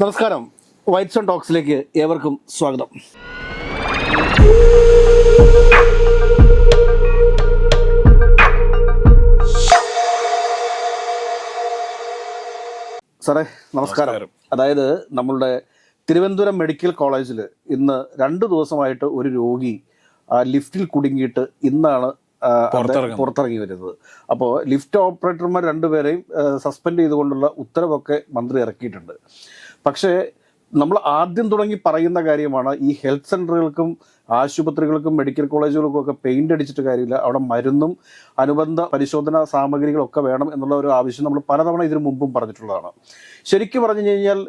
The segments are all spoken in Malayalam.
നമസ്കാരം. വൈറ്റ് സോൺ ടോക്സിലേക്ക് ഏവർക്കും സ്വാഗതം. സാറേ നമസ്കാരം. അതായത് നമ്മളുടെ തിരുവനന്തപുരം മെഡിക്കൽ കോളേജിൽ ഇന്ന് രണ്ട് ദിവസമായിട്ട് ഒരു രോഗി ആ, ലിഫ്റ്റിൽ കുടുങ്ങിയിട്ട് ഇന്നാണ് പുറത്തിറങ്ങി വരുന്നത്. അപ്പോൾ ലിഫ്റ്റ് ഓപ്പറേറ്റർമാർ രണ്ടുപേരെയും സസ്പെൻഡ് ചെയ്തുകൊണ്ടുള്ള ഉത്തരവൊക്കെ മന്ത്രി ഇറക്കിയിട്ടുണ്ട്. പക്ഷേ നമ്മൾ ആദ്യം തുടങ്ങി പറയുന്ന കാര്യമാണ് ഈ ഹെൽത്ത് സെന്ററുകൾക്കും ആശുപത്രികൾക്കും മെഡിക്കൽ കോളേജുകൾക്കും ഒക്കെ പെയിന്റ് അടിച്ചിട്ട് കാര്യമില്ല. അവിടെ മരുന്നും അനുബന്ധ പരിശോധനാ സാമഗ്രികളൊക്കെ വേണം എന്നുള്ള ഒരു ആവശ്യം നമ്മൾ പലതവണ ഇതിനു മുമ്പും പറഞ്ഞിട്ടുള്ളതാണ്. ശരിക്കും പറഞ്ഞു കഴിഞ്ഞാൽ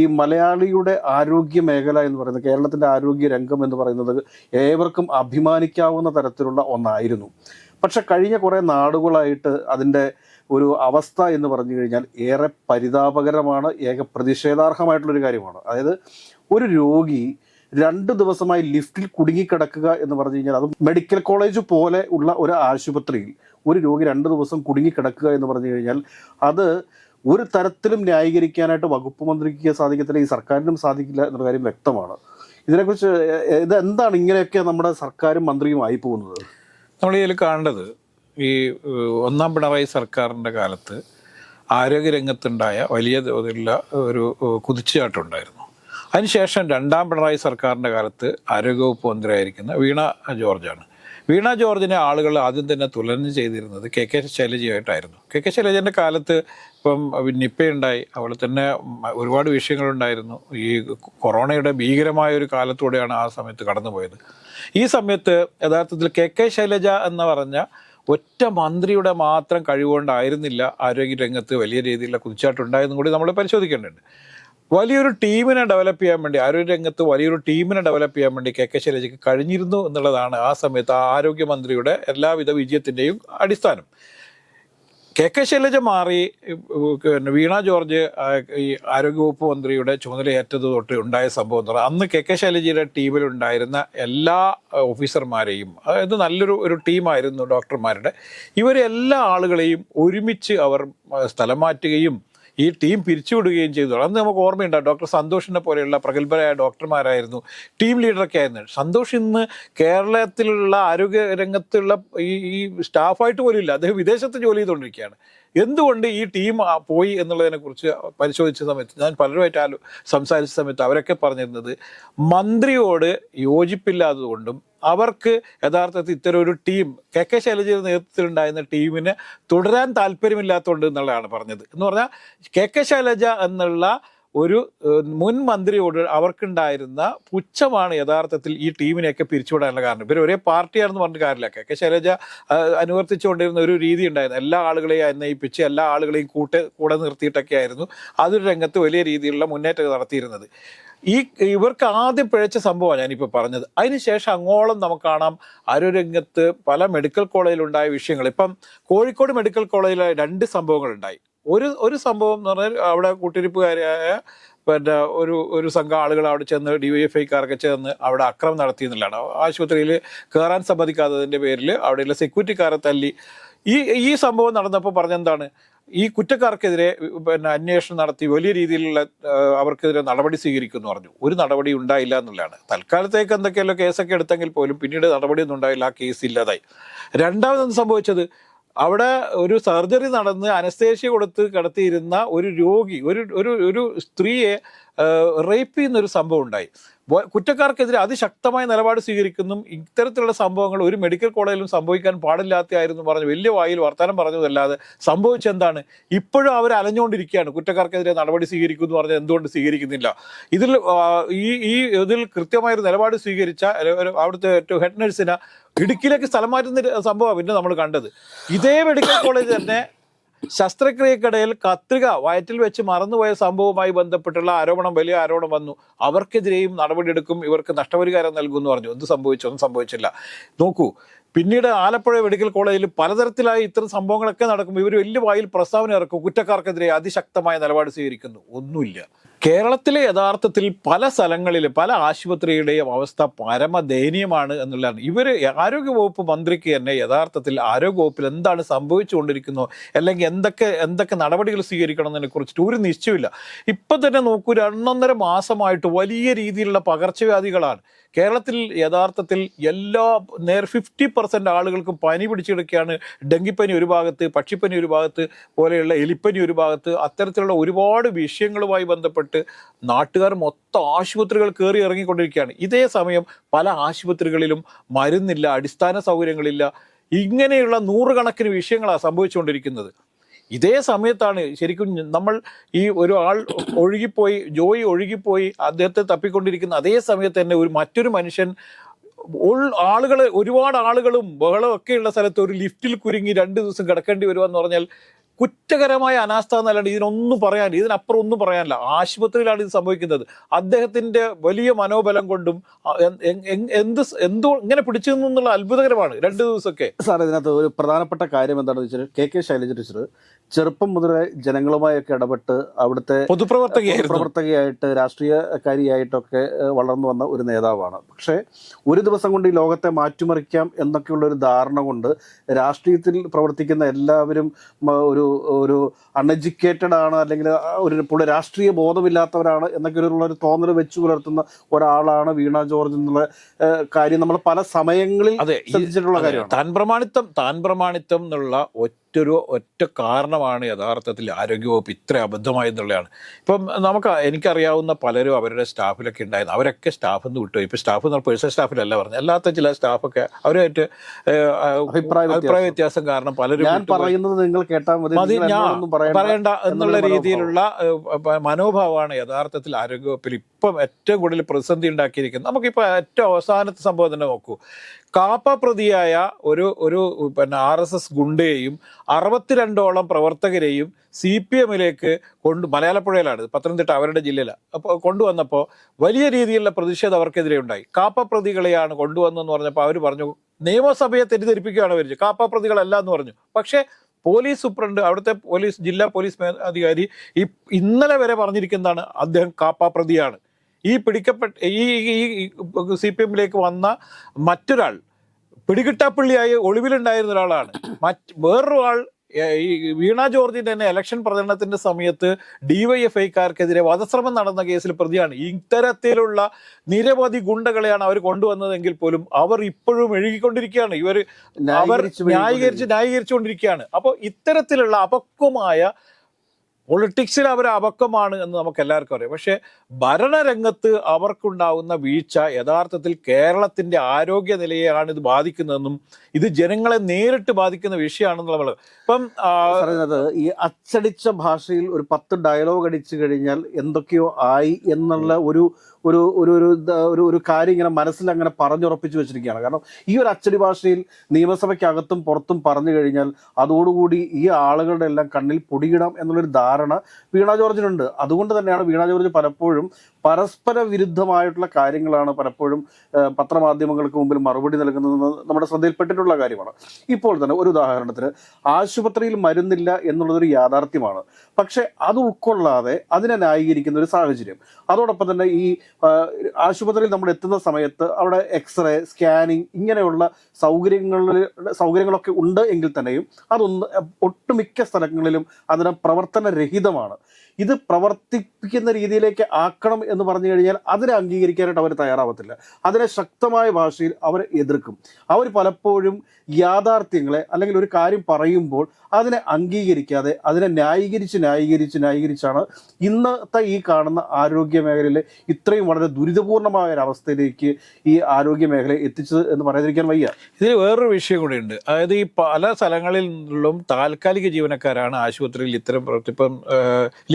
ഈ മലയാളിയുടെ ആരോഗ്യ മേഖല എന്ന് പറയുന്നത് കേരളത്തിന്റെ ആരോഗ്യ രംഗം എന്ന് പറയുന്നത് ഏവർക്കും അഭിമാനിക്കാവുന്ന തരത്തിലുള്ള ഒന്നായിരുന്നു. പക്ഷെ കഴിഞ്ഞ കുറേ നാടുകളായിട്ട് അതിന്റെ ഒരു അവസ്ഥ എന്ന് പറഞ്ഞു കഴിഞ്ഞാൽ ഏറെ പരിതാപകരമാണ് ഏക പ്രതിഷേധാർഹമായിട്ടുള്ളൊരു കാര്യമാണ്. അതായത് ഒരു രോഗി രണ്ട് ദിവസമായി ലിഫ്റ്റിൽ കുടുങ്ങിക്കിടക്കുക എന്ന് പറഞ്ഞു കഴിഞ്ഞാൽ അത് മെഡിക്കൽ കോളേജ് പോലെ ഉള്ള ഒരു ആശുപത്രിയിൽ ഒരു രോഗി രണ്ട് ദിവസം കുടുങ്ങിക്കിടക്കുക എന്ന് പറഞ്ഞു കഴിഞ്ഞാൽ അത് ഒരു തരത്തിലും ന്യായീകരിക്കാനായിട്ട് വകുപ്പ് മന്ത്രിക്ക് സാധിക്കത്തില്ല ഈ സർക്കാരിനും സാധിക്കില്ല എന്നുള്ള കാര്യം വ്യക്തമാണ്. ഇതിനെക്കുറിച്ച് ഇത് എന്താണ് ഇങ്ങനെയൊക്കെ നമ്മുടെ സർക്കാരും മന്ത്രിയും ആയി പോകുന്നത് നമ്മൾ ഇതിൽ കാണേണ്ടത് ഈ ഒന്നാം പിണറായി സർക്കാരിന്റെ കാലത്ത് ആരോഗ്യരംഗത്തുണ്ടായ വലിയ തോതിലുള്ള ഒരു കുതിച്ചുചാട്ടമുണ്ടായിരുന്നു. അതിനുശേഷം രണ്ടാം പിണറായി സർക്കാരിന്റെ കാലത്ത് ആരോഗ്യവകുപ്പ് മന്ത്രിയായിരിക്കുന്ന വീണ ജോർജാണ്. വീണ ജോർജിനെ ആളുകൾ ആദ്യം തന്നെ തുലനം ചെയ്തിരുന്നത് കെ കെ ശൈലജയായിട്ടായിരുന്നു കെ കെ ശൈലജന്റെ കാലത്ത് ഇപ്പം നിപ്പയുണ്ടായി അവിടെ തന്നെ ഒരുപാട് വിഷയങ്ങളുണ്ടായിരുന്നു. ഈ കൊറോണയുടെ ഭീകരമായ ഒരു കാലത്തൂടെയാണ് ആ സമയത്ത് കടന്നുപോയത്. ഈ സമയത്ത് യഥാർത്ഥത്തിൽ കെ കെ ശൈലജ എന്ന് പറഞ്ഞ ഒറ്റ മന്ത്രിയുടെ മാത്രം കഴിവുകൊണ്ടായിരുന്നില്ല ആരോഗ്യ രംഗത്ത് വലിയ രീതിയിലുള്ള കുതിച്ചാട്ടുണ്ടായെന്നും കൂടി നമ്മൾ പരിശോധിക്കേണ്ടതുണ്ട്. വലിയൊരു ടീമിനെ ഡെവലപ്പ് ചെയ്യാൻ വേണ്ടി ആരോഗ്യ രംഗത്ത് വലിയൊരു ടീമിനെ ഡെവലപ്പ് ചെയ്യാൻ വേണ്ടി കെ കെ ശൈലജയ്ക്ക് കഴിഞ്ഞിരുന്നു എന്നുള്ളതാണ് ആ സമയത്ത് ആരോഗ്യമന്ത്രിയുടെ എല്ലാവിധ വിജയത്തിന്റെയും അടിസ്ഥാനം. കെ കെ ശൈലജ മാറി വീണ ജോർജ് ഈ ആരോഗ്യവകുപ്പ് മന്ത്രിയുടെ ചുമതലയേറ്റത് തൊട്ട് ഉണ്ടായ സംഭവം എന്ന് അന്ന് കെ കെ ശൈലജയുടെ ടീമിലുണ്ടായിരുന്ന എല്ലാ ഓഫീസർമാരെയും അതായത് നല്ലൊരു ഒരു ടീമായിരുന്നു ഡോക്ടർമാരുടെ. ഇവരെല്ലാ ആളുകളെയും ഒരുമിച്ച് അവർ സ്ഥലം മാറ്റുകയും ഈ ടീം പിരിച്ചുവിടുകയും ചെയ്തു. അന്ന് നമുക്ക് ഓർമ്മയുണ്ട് ഡോക്ടർ സന്തോഷിനെ പോലെയുള്ള പ്രഗത്ഭരായ ഡോക്ടർമാരായിരുന്നു. ടീം ലീഡറൊക്കെ ആയിരുന്നു. സന്തോഷ് ഇന്ന് കേരളത്തിലുള്ള ആരോഗ്യ രംഗത്തുള്ള ഈ ഈ സ്റ്റാഫായിട്ട് പോലും ഇല്ല. അദ്ദേഹം വിദേശത്ത് ജോലി ചെയ്തുകൊണ്ടിരിക്കുകയാണ്. എന്തുകൊണ്ട് ഈ ടീം പോയി എന്നുള്ളതിനെ കുറിച്ച് പരിശോധിച്ച സമയത്ത് ഞാൻ പലരുമായിട്ട് ആലോ സംസാരിച്ച സമയത്ത് അവരൊക്കെ പറഞ്ഞിരുന്നത് മന്ത്രിയോട് യോജിപ്പില്ലാത്തതുകൊണ്ടും അവർക്ക് യഥാർത്ഥത്തിൽ ഇത്തരം ഒരു ടീം കെ കെ ശൈലജയുടെ നേതൃത്വത്തിലുണ്ടായിരുന്ന ടീമിന് തുടരാൻ താല്പര്യമില്ലാത്തതുകൊണ്ട് എന്നുള്ളതാണ് പറഞ്ഞത്. എന്ന് പറഞ്ഞാൽ കെ കെ ശൈലജ എന്നുള്ള ഒരു മുൻ മന്ത്രിയോട് അവർക്കുണ്ടായിരുന്ന പുച്ഛമാണ് യഥാർത്ഥത്തിൽ ഈ ടീമിനെയൊക്കെ പിരിച്ചുവിടാനുള്ള കാരണം. ഇവർ ഒരേ പാർട്ടിയാണെന്ന് പറഞ്ഞിട്ട് കാര്യമില്ല. കെ കെ ശൈലജ അനുവർത്തിച്ചുകൊണ്ടിരുന്ന ഒരു രീതി ഉണ്ടായിരുന്നു. എല്ലാ ആളുകളെയും അന്വയിപ്പിച്ച് എല്ലാ ആളുകളെയും കൂട്ട് കൂടെ നിർത്തിയിട്ടൊക്കെ ആയിരുന്നു അതൊരു രംഗത്ത് വലിയ രീതിയിലുള്ള മുന്നേറ്റം നടത്തിയിരുന്നത്. ഈ ഇവർക്ക് ആദ്യം പിഴച്ച സംഭവമാണ് ഞാനിപ്പോൾ പറഞ്ഞത്. അതിനുശേഷം അങ്ങോളം നമുക്ക് കാണാം ആരോഗ്യരംഗത്ത് പല മെഡിക്കൽ കോളേജിലുണ്ടായ വിഷയങ്ങൾ. ഇപ്പം കോഴിക്കോട് മെഡിക്കൽ കോളേജിലെ രണ്ട് സംഭവങ്ങളുണ്ടായി ഒരു ഒരു സംഭവം എന്ന് പറഞ്ഞാൽ അവിടെ കൂട്ടിരിപ്പുകാരായ പിന്നെ ഒരു ഒരു സംഘം ആളുകൾ അവിടെ ചെന്ന് ഡി വൈ എഫ് ഐക്കാരൊക്കെ ചെന്ന് അവിടെ അക്രമം നടത്തി എന്നുള്ളതാണ് ആശുപത്രിയിൽ കയറാൻ സമ്മതിക്കാത്തതിന്റെ പേരിൽ അവിടെയുള്ള സെക്യൂരിറ്റിക്കാരെ തല്ലി. ഈ ഈ സംഭവം നടന്നപ്പോൾ പറഞ്ഞെന്താണ്? ഈ കുറ്റക്കാർക്കെതിരെ പിന്നെ അന്വേഷണം നടത്തി വലിയ രീതിയിലുള്ള അവർക്കെതിരെ നടപടി സ്വീകരിക്കുമെന്ന് പറഞ്ഞു. ഒരു നടപടി ഉണ്ടായില്ല എന്നുള്ളതാണ്. തൽക്കാലത്തേക്ക് എന്തൊക്കെയല്ലോ കേസൊക്കെ എടുത്തെങ്കിൽ പോലും പിന്നീട് നടപടിയൊന്നും ഉണ്ടായില്ല ആ കേസ് ഇല്ലാതായി. രണ്ടാമതെന്ത് സംഭവിച്ചത്? അവിടെ ഒരു സർജറി നടന്ന് അനസ്തേഷ്യ കൊടുത്ത് കിടത്തിയിരുന്ന ഒരു രോഗി ഒരു ഒരു ഒരു സ്ത്രീയെ റേപ്പ് ചെയ്യുന്ന ഒരു സംഭവം ഉണ്ടായി. കുറ്റക്കാർക്കെതിരെ അതിശക്തമായ നിലപാട് സ്വീകരിക്കുന്നു. ഇത്തരത്തിലുള്ള സംഭവങ്ങൾ ഒരു മെഡിക്കൽ കോളേജിലും സംഭവിക്കാൻ പാടില്ലാത്തതായിരുന്നു പറഞ്ഞു. വലിയ വായിൽ വർത്തമാനം പറഞ്ഞതല്ലാതെ സംഭവിച്ചെന്താണ് ഇപ്പോഴും അവർ അലഞ്ഞുകൊണ്ടിരിക്കുകയാണ്. കുറ്റക്കാർക്കെതിരെ നടപടി സ്വീകരിക്കും എന്ന് പറഞ്ഞാൽ എന്തുകൊണ്ട് സ്വീകരിക്കുന്നില്ല? ഇതിൽ ഈ ഈ ഇതിൽ കൃത്യമായൊരു നിലപാട് സ്വീകരിച്ച അവിടുത്തെ ഹെഡ് നഴ്സിനെ ഇടുക്കിയിലേക്ക് സ്ഥലം മാറ്റുന്ന സംഭവമാണ് പിന്നെ നമ്മൾ കണ്ടത്. ഇതേ മെഡിക്കൽ കോളേജ് തന്നെ ശസ്ത്രക്രിയക്കിടയിൽ കത്രിക വയറ്റിൽ വെച്ച് മറന്നുപോയ സംഭവവുമായി ബന്ധപ്പെട്ടുള്ള ആരോപണം വലിയ ആരോപണം വന്നു. അവർക്കെതിരെയും നടപടിയെടുക്കും ഇവർക്ക് നഷ്ടപരിഹാരം നൽകും എന്ന് പറഞ്ഞു. എന്ത് സംഭവിച്ചു? ഒന്നും സംഭവിച്ചില്ല. നോക്കൂ പിന്നീട് ആലപ്പുഴ മെഡിക്കൽ കോളേജിൽ പലതരത്തിലായി ഇത്തരം സംഭവങ്ങളൊക്കെ നടക്കും. ഇവർ വലിയ വായിൽ പ്രസ്താവന ഇറക്കും. കുറ്റക്കാർക്കെതിരെ അതിശക്തമായ നിലപാട് സ്വീകരിക്കുന്നു. ഒന്നുമില്ല. കേരളത്തിലെ യഥാർത്ഥത്തിൽ പല സ്ഥലങ്ങളിൽ പല ആശുപത്രിയുടെയും അവസ്ഥ പരമദയനീയമാണ് എന്നുള്ളതാണ്. ഇവർ ആരോഗ്യവകുപ്പ് മന്ത്രിക്ക് തന്നെ യഥാർത്ഥത്തിൽ ആരോഗ്യവകുപ്പിൽ എന്താണ് സംഭവിച്ചുകൊണ്ടിരിക്കുന്നത് അല്ലെങ്കിൽ എന്തൊക്കെ എന്തൊക്കെ നടപടികൾ സ്വീകരിക്കണം എന്നതിനെ കുറിച്ചിട്ട് ഒരു നിശ്ചയമില്ല ഇപ്പം തന്നെ നോക്കൂ രണ്ടൊന്നര മാസമായിട്ട് വലിയ രീതിയിലുള്ള പകർച്ചവ്യാധികളാണ്. കേരളത്തിൽ യഥാർത്ഥത്തിൽ എല്ലാ നേർ ഫിഫ്റ്റി പെർസെന്റ് ആളുകൾക്കും പനി പിടിച്ചെടുക്കുകയാണ്. ഡെങ്കിപ്പനി ഒരു ഭാഗത്ത് പക്ഷിപ്പനി ഒരു ഭാഗത്ത് പോലെയുള്ള എലിപ്പനി ഒരു ഭാഗത്ത് അത്തരത്തിലുള്ള ഒരുപാട് വിഷയങ്ങളുമായി ബന്ധപ്പെട്ട് നാട്ടുകാർ മൊത്തം ആശുപത്രികൾ കയറി ഇറങ്ങിക്കൊണ്ടിരിക്കുകയാണ്. ഇതേ സമയം പല ആശുപത്രികളിലും മരുന്നില്ല അടിസ്ഥാന സൗകര്യങ്ങളില്ല. ഇങ്ങനെയുള്ള നൂറുകണക്കിന് വിഷയങ്ങളാണ് സംഭവിച്ചുകൊണ്ടിരിക്കുന്നത്. ഇതേ സമയത്താണ് ശരിക്കും നമ്മൾ ഈ ഒരു ആൾ ഒഴുകിപ്പോയി ജോയി ഒഴുകിപ്പോയി അദ്ദേഹത്തെ തപ്പിക്കൊണ്ടിരിക്കുന്ന അതേ സമയത്ത് തന്നെ ഒരു മറ്റൊരു മനുഷ്യൻ ആളുകൾ ഒരുപാട് ആളുകളും ബഹളമൊക്കെയുള്ള സ്ഥലത്ത് ഒരു ലിഫ്റ്റിൽ കുരുങ്ങി രണ്ട് ദിവസം കിടക്കേണ്ടി വരുമെന്ന് പറഞ്ഞാൽ കുറ്റകരമായ അനാസ്ഥ എന്നല്ലാണ്ട് ഇതിനൊന്നും പറയാനില്ല. ഇതിനപ്പുറം ഒന്നും പറയാനില്ല. ആശുപത്രിയിലാണ് ഇത് സംഭവിക്കുന്നത്. അദ്ദേഹത്തിന്റെ വലിയ മനോബലം കൊണ്ടും എന്ത് എന്തോ ഇങ്ങനെ പിടിച്ചു നിന്നുള്ള അത്ഭുതകരമാണ് രണ്ട് ദിവസമൊക്കെ. സാർ ഇതിനകത്ത് ഒരു പ്രധാനപ്പെട്ട കാര്യം എന്താണെന്ന് വെച്ചാൽ കെ കെ ശൈലജ ടീച്ചർ ചെറുപ്പം മുതലേ ജനങ്ങളുമായൊക്കെ ഇടപെട്ട് അവിടുത്തെ പൊതുപ്രവർത്തകയായിരുന്നു. പ്രവർത്തകയായിട്ട് രാഷ്ട്രീയക്കാരിയായിട്ടൊക്കെ വളർന്നു വന്ന ഒരു നേതാവാണ്. പക്ഷേ ഒരു ദിവസം കൊണ്ട് ഈ ലോകത്തെ മാറ്റിമറിക്കാം എന്നൊക്കെയുള്ള ഒരു ധാരണ കൊണ്ട് രാഷ്ട്രീയത്തിൽ പ്രവർത്തിക്കുന്ന എല്ലാവരും ഒരു ഒരു അൺഎഡ്യൂക്കേറ്റഡ് ആണ് അല്ലെങ്കിൽ ഒരു പുള്ളി രാഷ്ട്രീയ ബോധമില്ലാത്തവരാണ് എന്നൊക്കെ ഉള്ള ഒരു തോന്നൽ വെച്ച് പുലർത്തുന്ന ഒരാളാണ് വീണ ജോർജ് എന്നുള്ള കാര്യം നമ്മൾ പല സമയങ്ങളിൽ ശ്രദ്ധിച്ചിട്ടുള്ള കാര്യമാണ്. താൻ പ്രമാണിത്വം താൻ പ്രമാണിത്വം എന്നുള്ള ഒറ്റൊരു ഒറ്റ കാരണമാണ് യഥാർത്ഥത്തിൽ ആരോഗ്യവകുപ്പ് ഇത്ര അബദ്ധമായി എന്നുള്ളതാണ്. ഇപ്പം നമുക്ക് എനിക്കറിയാവുന്ന പലരും അവരുടെ സ്റ്റാഫിലൊക്കെ ഉണ്ടായിരുന്നു. അവരൊക്കെ സ്റ്റാഫിൽ നിന്ന് വിട്ടു. ഇപ്പോൾ സ്റ്റാഫ് എന്ന് പേഴ്സണൽ സ്റ്റാഫിലല്ല പറഞ്ഞത്. അല്ലാത്ത ചില സ്റ്റാഫൊക്കെ അവരുമായിട്ട് അഭിപ്രായ വ്യത്യാസം. അഭിപ്രായ വ്യത്യാസം കാരണം പലരും ഞാൻ പറയുന്നത് നിങ്ങൾ കേട്ടാൽ മതി. ഞാൻ പറയണ്ട എന്നുള്ള രീതിയിലുള്ള മനോഭാവമാണ് യഥാർത്ഥത്തിൽ ആരോഗ്യവകുപ്പിൽ ഇപ്പം ഏറ്റവും കൂടുതൽ പ്രതിസന്ധി ഉണ്ടാക്കിയിരിക്കുന്നത്. നമുക്കിപ്പോൾ ഏറ്റവും അവസാനത്തെ സംഭവം തന്നെ നോക്കൂ. കാപ്പ പ്രതിയായ ഒരു ഒരു പിന്നെ ആർ എസ് എസ് ഗുണ്ടയെയും അറുപത്തിരണ്ടോളം പ്രവർത്തകരെയും സി പി എമ്മിലേക്ക് കൊണ്ട് മലയാളപ്പുഴയിലാണ് പത്തനംതിട്ട അവരുടെ ജില്ലയിലാണ് അപ്പോൾ കൊണ്ടുവന്നപ്പോൾ വലിയ രീതിയിലുള്ള പ്രതിഷേധം അവർക്കെതിരെ ഉണ്ടായി. കാപ്പ പ്രതികളെയാണ് കൊണ്ടുവന്നതെന്ന് പറഞ്ഞപ്പോൾ അവർ പറഞ്ഞു നിയമസഭയെ തെറ്റിദ്ധരിപ്പിക്കുകയാണ് അവർ കാപ്പ പ്രതികളല്ല എന്ന് പറഞ്ഞു. പക്ഷേ പോലീസ് സൂപ്രണ്ട് അവിടുത്തെ പോലീസ് ജില്ലാ പോലീസ് അധികാരി ഇന്നലെ വരെ പറഞ്ഞിരിക്കുന്നതാണ് അദ്ദേഹം കാപ്പ പ്രതിയാണ് ഈ പിടിക്കപ്പെട്ട ഈ ഈ സി പി എമ്മിലേക്ക് വന്ന മറ്റൊരാൾ പിടികിട്ടാപ്പള്ളിയായി ഒളിവിലുണ്ടായിരുന്ന ഒരാളാണ്. മറ്റ് വേറൊരു ആൾ ഏ, ഈ വീണ ജോർജിന്റെ തന്നെ ഇലക്ഷൻ പ്രചരണത്തിന്റെ സമയത്ത് ഡിവൈഎഫ്ഐക്കാർക്കെതിരെ വധശ്രമം നടന്ന കേസിൽ പ്രതിയാണ്. ഇത്തരത്തിലുള്ള നിരവധി ഗുണ്ടകളെയാണ് അവർ കൊണ്ടുവന്നതെങ്കിൽ പോലും അവർ ഇപ്പോഴും എഴുകിക്കൊണ്ടിരിക്കുകയാണ് ഇവർ അവർ ന്യായീകരിച്ച് ന്യായീകരിച്ചുകൊണ്ടിരിക്കുകയാണ്. അപ്പോൾ ഇത്തരത്തിലുള്ള അപക്വമായ പൊളിറ്റിക്സിൽ അവർ അപക്വമാണ് എന്ന് നമുക്ക് എല്ലാവർക്കും അറിയാം. പക്ഷേ ഭരണരംഗത്ത് അവർക്കുണ്ടാവുന്ന വീഴ്ച യഥാർത്ഥത്തിൽ കേരളത്തിന്റെ ആരോഗ്യ നിലയെയാണ് ഇത് ബാധിക്കുന്നതെന്നും ഇത് ജനങ്ങളെ നേരിട്ട് ബാധിക്കുന്ന വിഷയമാണെന്നുള്ള നമ്മൾ ഇപ്പം പറയുന്നത് ഈ അച്ചടിച്ച ഭാഷയിൽ ഒരു പത്ത് ഡയലോഗ് അടിച്ചു കഴിഞ്ഞാൽ എന്തൊക്കെയോ ആയി എന്നുള്ള ഒരു ഒരു ഒരു ഒരു ഒരു ഒരു കാര്യം ഇങ്ങനെ മനസ്സിൽ അങ്ങനെ പറഞ്ഞുറപ്പിച്ചു വെച്ചിരിക്കുകയാണ്. കാരണം ഈ ഒരു അച്ചടി ഭാഷയിൽ നിയമസഭയ്ക്കകത്തും പുറത്തും പറഞ്ഞു കഴിഞ്ഞാൽ അതോടുകൂടി ഈ ആളുകളുടെ എല്ലാം കണ്ണിൽ പൊടിയിടാം എന്നുള്ളൊരു ധാരണ വീണ ജോർജിനുണ്ട്. അതുകൊണ്ട് തന്നെയാണ് വീണ ജോർജ് പലപ്പോഴും പരസ്പര വിരുദ്ധമായിട്ടുള്ള കാര്യങ്ങളാണ് പലപ്പോഴും പത്രമാധ്യമങ്ങൾക്ക് മുമ്പിൽ മറുപടി നൽകുന്നത് നമ്മുടെ ശ്രദ്ധയിൽപ്പെട്ടിട്ടുള്ള കാര്യമാണ്. ഇപ്പോൾ തന്നെ ഒരു ഉദാഹരണത്തിന് ആശുപത്രിയിൽ മരുന്നില്ല എന്നുള്ളതൊരു യാഥാർത്ഥ്യമാണ്. പക്ഷെ അത് ഉൾക്കൊള്ളാതെ അതിനെ ന്യായീകരിക്കുന്ന ഒരു സാഹചര്യം. അതോടൊപ്പം തന്നെ ഈ ആശുപത്രിയിൽ നമ്മൾ എത്തുന്ന സമയത്ത് അവിടെ എക്സ്റേ സ്കാനിങ് ഇങ്ങനെയുള്ള സൗകര്യങ്ങളിൽ സൗകര്യങ്ങളൊക്കെ ഉണ്ട് എങ്കിൽ തന്നെയും അതൊന്ന് ഒട്ടുമിക്ക സ്ഥലങ്ങളിലും അതിന് പ്രവർത്തനരഹിതമാണ്. ഇത് പ്രവർത്തിപ്പിക്കുന്ന രീതിയിലേക്ക് ആക്കണം എന്ന് പറഞ്ഞു കഴിഞ്ഞാൽ അതിനെ അംഗീകരിക്കാനായിട്ട് അവർ തയ്യാറാവത്തില്ല. അതിനെ ശക്തമായ ഭാഷയിൽ അവർ എതിർക്കും. അവർ പലപ്പോഴും യാഥാർത്ഥ്യങ്ങളെ അല്ലെങ്കിൽ ഒരു കാര്യം പറയുമ്പോൾ അതിനെ അംഗീകരിക്കാതെ അതിനെ ന്യായീകരിച്ച് ന്യായീകരിച്ച് ന്യായീകരിച്ചാണ് ഇന്നത്തെ ഈ കാണുന്ന ആരോഗ്യ മേഖലയിലെ ഇത്രയും വളരെ ദുരിതപൂർണമായ ഒരു അവസ്ഥയിലേക്ക് ഈ ആരോഗ്യ മേഖലയെ എത്തിച്ചത് എന്ന് പറയാതിരിക്കാൻ വയ്യ. ഇതിൽ വേറൊരു വിഷയം കൂടിയുണ്ട്. അതായത് ഈ പല സ്ഥലങ്ങളിൽ നിന്നും താൽക്കാലിക ജീവനക്കാരാണ് ആശുപത്രിയിൽ ഇത്തരം ഇപ്പം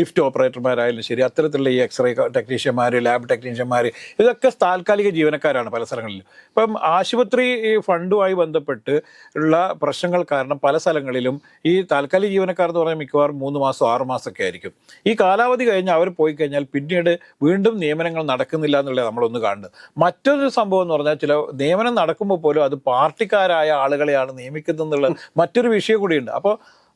ഏഹ്, ലിഫ്റ്റ് ഓപ്പറേറ്റർമാരായാലും ശരി അത്തരത്തിലുള്ള ഈ എക്സ്റേ ടെക്നീഷ്യന്മാർ ലാബ് ടെക്നീഷ്യന്മാർ ഇതൊക്കെ താൽക്കാലിക ജീവനക്കാരാണ് പല സ്ഥലങ്ങളിലും. ഇപ്പം ആശുപത്രി ഫണ്ടുമായി ബന്ധപ്പെട്ട് ഉള്ള പ്രശ്നങ്ങൾ കാരണം പല സ്ഥലങ്ങളിലും ഈ താൽക്കാലിക ജീവനക്കാർ എന്ന് പറഞ്ഞാൽ മിക്കവാറും മൂന്ന് മാസം ആറ് മാസമൊക്കെ ആയിരിക്കും. ഈ കാലാവധി കഴിഞ്ഞ് അവർ പോയി കഴിഞ്ഞാൽ പിന്നീട് വീണ്ടും നിയമനങ്ങൾ നടക്കുന്നില്ല എന്നുള്ളത് നമ്മളൊന്ന് കാണുന്നത്. മറ്റൊരു സംഭവം എന്ന് പറഞ്ഞാൽ ചില നിയമനം നടക്കുമ്പോൾ പോലും അത് പാർട്ടിക്കാരായ ആളുകളെയാണ് നിയമിക്കുന്നത് എന്നുള്ള മറ്റൊരു വിഷയം കൂടിയുണ്ട്. അപ്പോൾ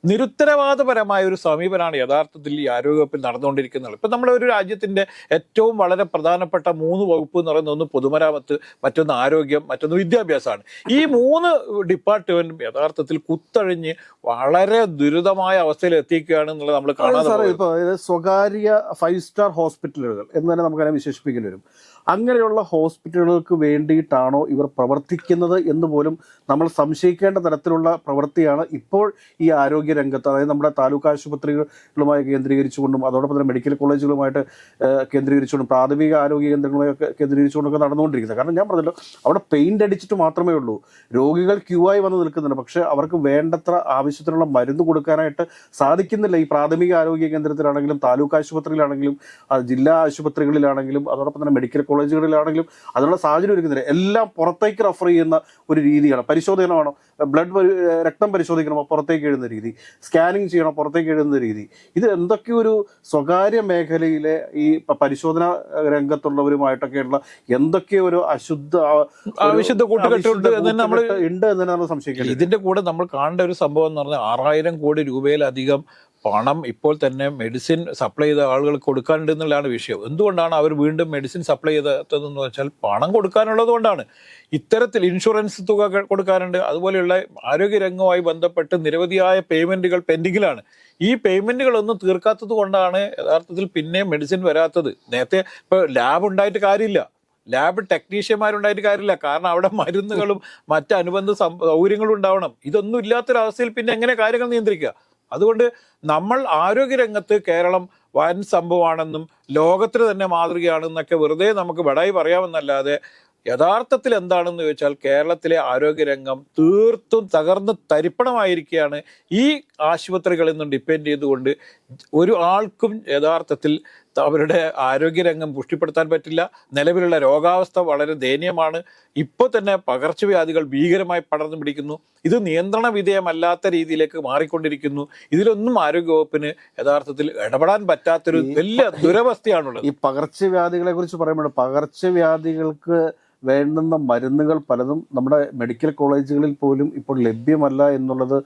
നിരുത്തരവാദപരമായ ഒരു സമീപനമാണ് യഥാർത്ഥത്തിൽ ഈ ആരോഗ്യവകുപ്പിൽ നടന്നുകൊണ്ടിരിക്കുന്നത്. ഇപ്പം നമ്മുടെ ഒരു രാജ്യത്തിന്റെ ഏറ്റവും വളരെ പ്രധാനപ്പെട്ട മൂന്ന് വകുപ്പ് എന്ന് പറയുന്ന ഒന്ന് പൊതുമരാമത്ത് മറ്റൊന്ന് ആരോഗ്യം മറ്റൊന്ന് വിദ്യാഭ്യാസമാണ്. ഈ മൂന്ന് ഡിപ്പാർട്ട്മെന്റും യഥാർത്ഥത്തിൽ കുത്തഴിഞ്ഞ് വളരെ ദുരിതമായ അവസ്ഥയിൽ എത്തിക്കുകയാണ് എന്നുള്ളത് നമ്മൾ കാണാൻ സാറേ പോയത്. സ്വകാര്യ ഫൈവ് സ്റ്റാർ ഹോസ്പിറ്റലുകൾ എന്ന് തന്നെ നമുക്കതിനെ വിശേഷിപ്പിക്കേണ്ടി വരും. അങ്ങനെയുള്ള ഹോസ്പിറ്റലുകൾക്ക് വേണ്ടിയിട്ടാണോ ഇവർ പ്രവർത്തിക്കുന്നത് എന്ന് പോലും നമ്മൾ സംശയിക്കേണ്ട തരത്തിലുള്ള പ്രവൃത്തിയാണ് ഇപ്പോൾ ഈ ആരോഗ്യ രംഗത്ത്. അതായത് നമ്മുടെ താലൂക്ക് ആശുപത്രികളുമായി കേന്ദ്രീകരിച്ചുകൊണ്ടും അതോടൊപ്പം തന്നെ മെഡിക്കൽ കോളേജുകളുമായിട്ട് കേന്ദ്രീകരിച്ചുകൊണ്ടും പ്രാഥമിക ആരോഗ്യ കേന്ദ്രങ്ങളൊക്കെ കേന്ദ്രീകരിച്ചുകൊണ്ടൊക്കെ നടന്നുകൊണ്ടിരിക്കുന്നത്. കാരണം ഞാൻ പറഞ്ഞല്ലോ അവിടെ പെയിന്റ് അടിച്ചിട്ട് മാത്രമേ ഉള്ളൂ. രോഗികൾ ക്യൂ ആയി വന്ന് നിൽക്കുന്നുണ്ട്. പക്ഷേ അവർക്ക് വേണ്ടത്ര ആവശ്യത്തിനുള്ള മരുന്ന് കൊടുക്കാനായിട്ട് സാധിക്കുന്നില്ല. ഈ പ്രാഥമിക ആരോഗ്യ കേന്ദ്രത്തിലാണെങ്കിലും താലൂക്ക് ആശുപത്രിയിലാണെങ്കിലും ജില്ലാ ആശുപത്രികളിലാണെങ്കിലും അതോടൊപ്പം തന്നെ മെഡിക്കൽ കോളേജുകളിലാണെങ്കിലും അതിനുള്ള സാഹചര്യം ഒരുക്കുന്നില്ല. എല്ലാം പുറത്തേക്ക് റെഫർ ചെയ്യുന്ന ഒരു രീതിയാണ്. പരിശോധനമാണോ ബ്ലഡ് രക്തം പരിശോധിക്കണമോ? പുറത്തേക്ക് എഴുതുന്ന രീതി. സ്കാനിങ് ചെയ്യണോ? പുറത്തേക്ക് എഴുതുന്ന രീതി. ഇത് എന്തൊക്കെ ഒരു സ്വകാര്യ മേഖലയിലെ ഈ പരിശോധന രംഗത്തുള്ളവരുമായിട്ടൊക്കെയുള്ള എന്തൊക്കെ ഒരു അശുദ്ധ അവിശുദ്ധ കൂട്ടുകെട്ടുണ്ട് ഉണ്ട് എന്ന് നമ്മൾ സംശയിക്കുന്നത് ഇതിന്റെ കൂടെ നമ്മൾ കാണേണ്ട ഒരു സംഭവം എന്ന് പറഞ്ഞാൽ ആറായിരം കോടി രൂപയിലധികം പണം ഇപ്പോൾ തന്നെ മെഡിസിൻ സപ്ലൈ ചെയ്ത ആളുകൾക്ക് കൊടുക്കാനുണ്ട് എന്നുള്ളതാണ് വിഷയം. എന്തുകൊണ്ടാണ് അവർ വീണ്ടും മെഡിസിൻ സപ്ലൈ ചെയ്തതെന്ന് വെച്ചാൽ പണം കൊടുക്കാനുള്ളത് കൊണ്ടാണ്. ഇത്തരത്തിൽ ഇൻഷുറൻസ് തുക കൊടുക്കാനുണ്ട്. അതുപോലെയുള്ള ആരോഗ്യരംഗവുമായി ബന്ധപ്പെട്ട് നിരവധിയായ പേയ്മെന്റുകൾ പെൻഡിങ്ങിലാണ് ഈ പേയ്മെന്റുകളൊന്നും തീർക്കാത്തത് കൊണ്ടാണ് യഥാർത്ഥത്തിൽ പിന്നെ മെഡിസിൻ വരാത്തത്. നേരത്തെ ഇപ്പോൾ ലാബ് ഉണ്ടായിട്ട് കാര്യമില്ല. ലാബ് ടെക്നീഷ്യന്മാരുണ്ടായിട്ട് കാര്യമില്ല. കാരണം അവിടെ മരുന്നുകളും മറ്റ് അനുബന്ധ സം- സൗകര്യങ്ങളും ഉണ്ടാവണം. ഇതൊന്നും ഇല്ലാത്തൊരവസ്ഥയിൽ പിന്നെ എങ്ങനെ കാര്യങ്ങൾ നിയന്ത്രിക്കുക? അതുകൊണ്ട് നമ്മൾ ആരോഗ്യരംഗത്ത് കേരളം വൻ സംഭവമാണെന്നും ലോകത്തിന് തന്നെ മാതൃകയാണെന്നൊക്കെ വെറുതെ നമുക്ക് ബടായി പറയാമെന്നല്ലാതെ യഥാർത്ഥത്തിൽ എന്താണെന്ന് ചോദിച്ചാൽ കേരളത്തിലെ ആരോഗ്യരംഗം തീർത്തും തകർന്ന് തരിപ്പണമായിരിക്കുകയാണ് ഈ ആശുപത്രികളിൽ നിന്നും ഡിപ്പെൻഡ് ചെയ്തുകൊണ്ട് ഒരു ആൾക്കും യഥാർത്ഥത്തിൽ അവരുടെ ആരോഗ്യരംഗം പുഷ്ടിപ്പെടുത്താൻ പറ്റില്ല. നിലവിലുള്ള രോഗാവസ്ഥ വളരെ ദയനീയമാണ്. ഇപ്പോൾ തന്നെ പകർച്ചവ്യാധികൾ ഭീകരമായി പടർന്നു പിടിക്കുന്നു. ഇത് നിയന്ത്രണ വിധേയമല്ലാത്ത രീതിയിലേക്ക് മാറിക്കൊണ്ടിരിക്കുന്നു. ഇതിലൊന്നും ആരോഗ്യവകുപ്പിന് യഥാർത്ഥത്തിൽ ഇടപെടാൻ പറ്റാത്തൊരു വലിയ ദുരവസ്ഥയാണുള്ളത്. ഈ പകർച്ചവ്യാധികളെ കുറിച്ച് പറയുമ്പോൾ പകർച്ചവ്യാധികൾക്ക് വേണ്ടുന്ന മരുന്നുകൾ പലതും നമ്മുടെ മെഡിക്കൽ കോളേജുകളിൽ പോലും ഇപ്പോൾ ലഭ്യമല്ല എന്നുള്ളത്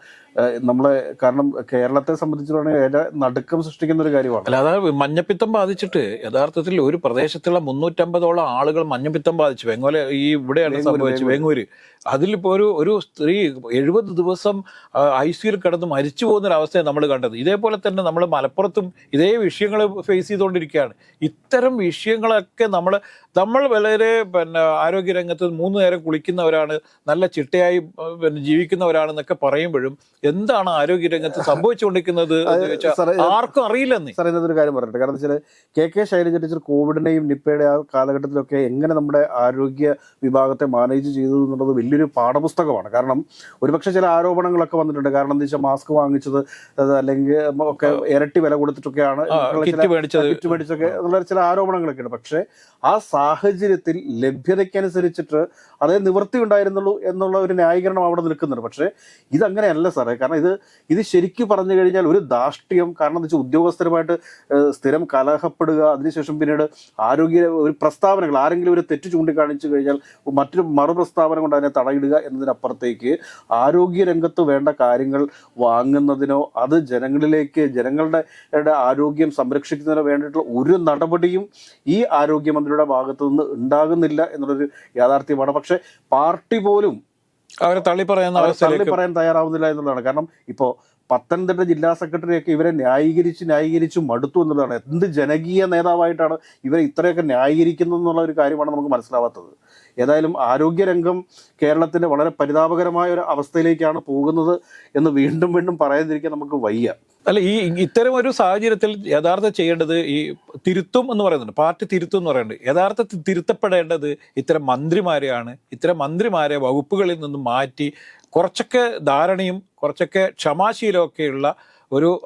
നമ്മളെ കാരണം കേരളത്തെ സംബന്ധിച്ചിടത്തോളം ഏറെ നടുക്കം സൃഷ്ടിക്കുന്ന ഒരു കാര്യമാണ്. അല്ലാതെ അതായത് മഞ്ഞപ്പിത്തം ബാധിച്ചിട്ട് യഥാർത്ഥത്തിൽ ഒരു പ്രദേശത്തുള്ള മുന്നൂറ്റമ്പതോളം ആളുകൾ മഞ്ഞപ്പിത്തം ബാധിച്ചു. വെങ്ങോല ഈ ഇവിടെയാണ് സംഭവിച്ചത് വെങ്ങൂര്. അതിലിപ്പോ ഒരു ഒരു സ്ത്രീ എഴുപത് ദിവസം ഐ സിയിൽ കിടന്ന് മരിച്ചു പോകുന്ന ഒരു അവസ്ഥയാണ് നമ്മൾ കണ്ടത്. ഇതേപോലെ തന്നെ നമ്മൾ മലപ്പുറത്തും ഇതേ വിഷയങ്ങൾ ഫേസ് ചെയ്തുകൊണ്ടിരിക്കുകയാണ്. ഇത്തരം വിഷയങ്ങളൊക്കെ നമ്മൾ നമ്മൾ വളരെ പിന്നെ ആരോഗ്യരംഗത്ത് മൂന്ന് നേരം കുളിക്കുന്നവരാണ് നല്ല ചിട്ടയായി പിന്നെ ജീവിക്കുന്നവരാണെന്നൊക്കെ പറയുമ്പോഴും എന്താണ് ആരോഗ്യരംഗത്ത് സംഭവിച്ചുകൊണ്ടിരിക്കുന്നത് ആർക്കും അറിയില്ലെന്ന്. സാർ ഇതിനകത്തൊരു കാര്യം പറയട്ടെ. കാരണം വെച്ചാൽ കെ കെ ശൈലജ ടീച്ചർ കോവിഡിനെയും നിപ്പയുടെ ആ കാലഘട്ടത്തിലൊക്കെ എങ്ങനെ നമ്മുടെ ആരോഗ്യ വിഭാഗത്തെ മാനേജ് ചെയ്തു എന്നുള്ളത് വലിയൊരു പാഠപുസ്തകമാണ്. കാരണം ഒരുപക്ഷെ ചില ആരോപണങ്ങളൊക്കെ വന്നിട്ടുണ്ട്. കാരണം എന്താ വെച്ചാൽ മാസ്ക് വാങ്ങിച്ചത് അല്ലെങ്കിൽ ഒക്കെ ഇരട്ടി വില കൊടുത്തിട്ടൊക്കെയാണ് ചില- മേടിച്ചത്. കിറ്റ് മേടിച്ചൊക്കെ എന്നുള്ള ചില ആരോപണങ്ങളൊക്കെ ഉണ്ട് പക്ഷേ ആ സാഹചര്യത്തിൽ ലഭ്യതയ്ക്കനുസരിച്ചിട്ട് അതേ നിവൃത്തി ഉണ്ടായിരുന്നുള്ളൂ എന്നുള്ള ഒരു ന്യായീകരണം അവിടെ നിൽക്കുന്നുണ്ട്. പക്ഷേ ഇതങ്ങനെയല്ല സാറേ. കാരണം ഇത് ഇത് ശരിക്കും പറഞ്ഞു കഴിഞ്ഞാൽ ഒരു ധാർഷ്ട്യം കാരണം എന്താ വെച്ചാൽ ഉദ്യോഗസ്ഥരുമായിട്ട് സ്ഥിരം കലഹപ്പെടുക അതിനുശേഷം പിന്നീട് ആരോഗ്യ ഒരു പ്രസ്താവനകൾ ആരെങ്കിലും ഒരു തെറ്റ് ചൂണ്ടിക്കാണിച്ചു കഴിഞ്ഞാൽ മറ്റൊരു മറുപ്രസ്താവന കൊണ്ട് അതിനെ തടയിടുക എന്നതിനപ്പുറത്തേക്ക് ആരോഗ്യ രംഗത്ത് വേണ്ട കാര്യങ്ങൾ വാങ്ങുന്നതിനോ അത് ജനങ്ങളിലേക്ക് ജനങ്ങളുടെ ആരോഗ്യം സംരക്ഷിക്കുന്നതിനോ വേണ്ടിയിട്ടുള്ള ഒരു നടപടിയും ഈ ആരോഗ്യമന്ത്രിയുടെ ഭാഗത്തു നിന്ന് ഉണ്ടാകുന്നില്ല എന്നുള്ളൊരു യാഥാർത്ഥ്യമാണ്. പക്ഷേ പാർട്ടി പോലും അവരെ തള്ളി പറയാൻ തള്ളി പറയാൻ തയ്യാറാവുന്നില്ല എന്നുള്ളതാണ്. കാരണം ഇപ്പോൾ പത്തനംതിട്ട ജില്ലാ സെക്രട്ടറിയൊക്കെ ഇവരെ ന്യായീകരിച്ച് ന്യായീകരിച്ച് മടുത്തു എന്നുള്ളതാണ്. എന്ത് ജനകീയ നേതാവായിട്ടാണ് ഇവരെ ഇത്രയൊക്കെ ന്യായീകരിക്കുന്നത് എന്നുള്ള ഒരു കാര്യമാണ് നമുക്ക് മനസ്സിലാവാത്തത്. ഏതായാലും ആരോഗ്യരംഗം കേരളത്തിന്റെ വളരെ പരിതാപകരമായ ഒരു അവസ്ഥയിലേക്കാണ് പോകുന്നത് എന്ന് വീണ്ടും വീണ്ടും പറയാതിരിക്കാൻ നമുക്ക് വയ്യ. അല്ല ഈ ഇത്തരം ഒരു സാഹചര്യത്തിൽ യഥാർത്ഥം ചെയ്യേണ്ടത് ഈ തിരുത്തും എന്ന് പറയുന്നുണ്ട്. പാർട്ടി തിരുത്തും എന്ന് പറയുന്നുണ്ട്. യഥാർത്ഥത്തിൽ തിരുത്തപ്പെടേണ്ടത് ഇത്തരം മന്ത്രിമാരെയാണ്. ഇത്തരം മന്ത്രിമാരെ വകുപ്പുകളിൽ നിന്നും മാറ്റി കുറച്ചൊക്കെ ധാരണയും കുറച്ചൊക്കെ ക്ഷമാശീലമൊക്കെയുള്ള ഒരു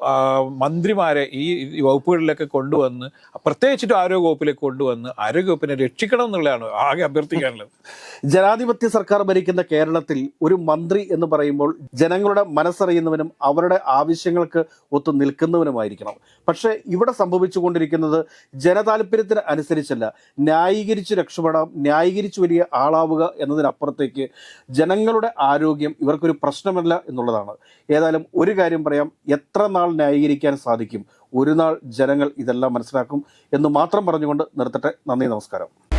മന്ത്രിമാരെ ഈ വകുപ്പുകളിലൊക്കെ കൊണ്ടുവന്ന് പ്രത്യേകിച്ചിട്ട് ആരോഗ്യ വകുപ്പിലേക്ക് കൊണ്ടുവന്ന് ആരോഗ്യ വകുപ്പിനെ രക്ഷിക്കണം എന്നുള്ളതാണ് ആകെ അഭ്യർത്ഥിക്കാനുള്ളത്. ജനാധിപത്യ സർക്കാർ ഭരിക്കുന്ന കേരളത്തിൽ ഒരു മന്ത്രി എന്ന് പറയുമ്പോൾ ജനങ്ങളുടെ മനസ്സറിയുന്നവനും അവരുടെ ആവശ്യങ്ങൾക്ക് ഒത്തു നിൽക്കുന്നവനുമായിരിക്കണം. പക്ഷേ ഇവിടെ സംഭവിച്ചുകൊണ്ടിരിക്കുന്നത് ജനതാല്പര്യത്തിന് അനുസരിച്ചല്ല. ന്യായീകരിച്ച് രക്ഷപ്പെടാം ന്യായീകരിച്ച് വലിയ ആളാവുക എന്നതിനപ്പുറത്തേക്ക് ജനങ്ങളുടെ ആരോഗ്യം ഇവർക്കൊരു പ്രശ്നമല്ല എന്നുള്ളതാണ്. ഏതായാലും ഒരു കാര്യം പറയാം എത്ര നാൾ ന്യായീകരിക്കാൻ സാധിക്കും? ഒരു നാൾ ജനങ്ങൾ ഇതെല്ലാം മനസ്സിലാക്കും എന്ന് മാത്രം പറഞ്ഞുകൊണ്ട് നിർത്തട്ടെ. നന്ദി നമസ്കാരം.